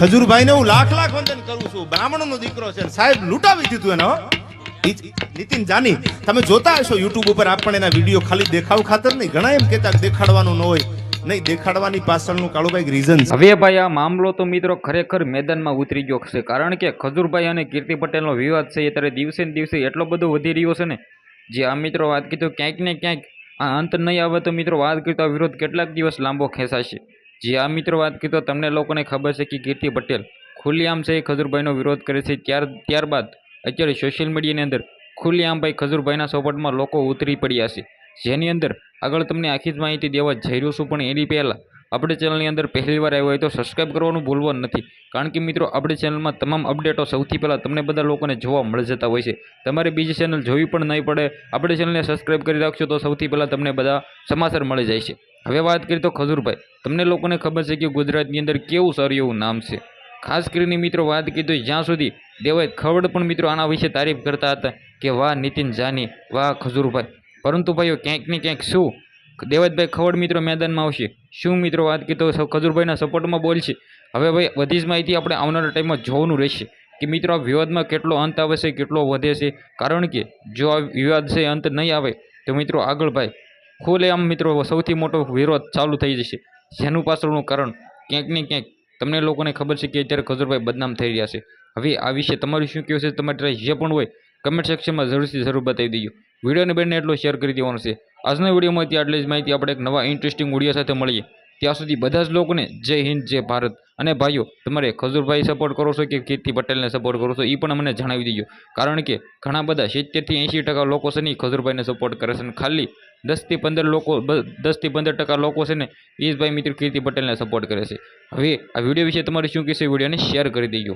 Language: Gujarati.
ખજૂરભાઈને હું લાખ લાખ વંદન કરું છું. બ્રાહ્મણનો દીકરો છે સાહેબ લૂંટાવી દીધું એનો. નીતિન જાની, તમે જોતા હશો યુટ્યુબ ઉપર આપણને એના વીડિયો ખાલી દેખાવ ખાતર નહીં. ઘણા એમ કહેતા દેખાડવાનું ન હોય. નહીં, દેખાડવાની પાછળનું કાળુભાઈ રીઝન હવે ભાઈ, આ મામલો તો મિત્રો ખરેખર મેદાનમાં ઉતરી ગયો છે. કારણ કે ખજૂરભાઈ અને કીર્તિ પટેલનો વિવાદ છે અત્યારે દિવસે ને દિવસે એટલો બધો વધી રહ્યો છે ને, જે આ મિત્રો વાત કીધું, ક્યાંક ને ક્યાંક આ અંત નહીં આવે તો મિત્રો વાત કરતા વિરોધ કેટલાક દિવસ લાંબો ખેંચાશે. જે આ મિત્રો વાત કરી તો તમને લોકોને ખબર છે કે કીર્તિ પટેલ ખુલ્લેઆમ છે ખજૂરભાઈનો વિરોધ કરે છે. ત્યાર, ત્યારબાદ અત્યારે સોશિયલ મીડિયાની અંદર ખુલ્લેઆમ ભાઈ ખજૂરભાઈના સપોર્ટમાં લોકો ઉતરી પડ્યા છે. જેની અંદર આગળ તમને આખી જ માહિતી દેવા જઈ રહ્યો છું, પણ એની પહેલાં આપણે ચેનલની અંદર પહેલી વાર આવ્યો હોય તો સબસ્ક્રાઇબ કરવાનું ભૂલવાનું નથી. કારણ કે મિત્રો, આપણી ચેનલમાં તમામ અપડેટો સૌથી પહેલાં તમને બધા લોકોને જોવા મળી જતા હોય છે. તમારે બીજી ચેનલ જોવી પણ નહીં પડે. આપણી ચેનલને સબસ્ક્રાઇબ કરી રાખશો તો સૌથી પહેલાં તમને બધા સમાચાર મળી જાય છે. હવે વાત કરીએ તો ખજૂરભાઈ. તમને લોકોને ખબર છે કે ગુજરાતની અંદર કેવું સારું એવું નામ છે. ખાસ કરીને મિત્રો, વાત કીધું જ્યાં સુધી દેવાય ખવડ પણ મિત્રો આના વિશે તારીફ કરતા હતા કે વાહ નીતિન જાની, વાહ ખજૂરભાઈ. પરંતુ ભાઈઓ, ક્યાંક ને ક્યાંક શું દેવતભાઈ ખવડ મિત્રો મેદાનમાં આવશે. શું મિત્રો વાત કીધો ખજૂરભાઈના સપોર્ટમાં બોલશે. હવે ભાઈ, બધી જ માહિતી આપણે આવનારા ટાઈમમાં જોવાનું રહેશે કે મિત્રો આ વિવાદમાં કેટલો અંત આવે છે, કેટલો વધે છે. કારણ કે જો આ વિવાદ છે, અંત નહીં આવે, તો મિત્રો આગળ ભાઈ, ખુલે આમ મિત્રો, સૌથી મોટો વિરોધ ચાલુ થઈ જશે. જેનું પાછળનું કારણ ક્યાંક ને ક્યાંક તમને લોકોને ખબર છે કે અત્યારે ખજૂરભાઈ બદનામ થઈ રહ્યા છે. હવે આ વિશે તમારું શું કહેવું છે? તમારે જે પણ હોય કમેન્ટ સેક્શનમાં જરૂરથી જરૂર બતાવી દેજો. વિડીયોને બેનને એટલો શેર કરી દેવાનો છે. આજના વિડીયોમાં આટલી જ માહિતી આપણે એક નવા ઇન્ટરેસ્ટિંગ વીડિયો સાથે મળીએ. ત્યાં સુધી બધા જ લોકોને જય હિન્દ, જય ભારત. અને ભાઈઓ, તમારે ખજૂરભાઈ સપોર્ટ કરો છો કે કીર્તિ પટેલને સપોર્ટ કરો છો એ પણ અમને જણાવી દેજો. કારણ કે ઘણા બધા સિત્તેરથી એંશી ટકા લોકો છે ને ખજૂરભાઈને સપોર્ટ કરે છે. અને ખાલી દસથી પંદર લોકો દસથી પંદર ટકા લોકો છે ને એ મિત્ર કીર્તિ પટેલને સપોર્ટ કરે છે. હવે આ વીડિયો વિશે તમારે શું કહેશે વિડીયોને શેર કરી દેજો.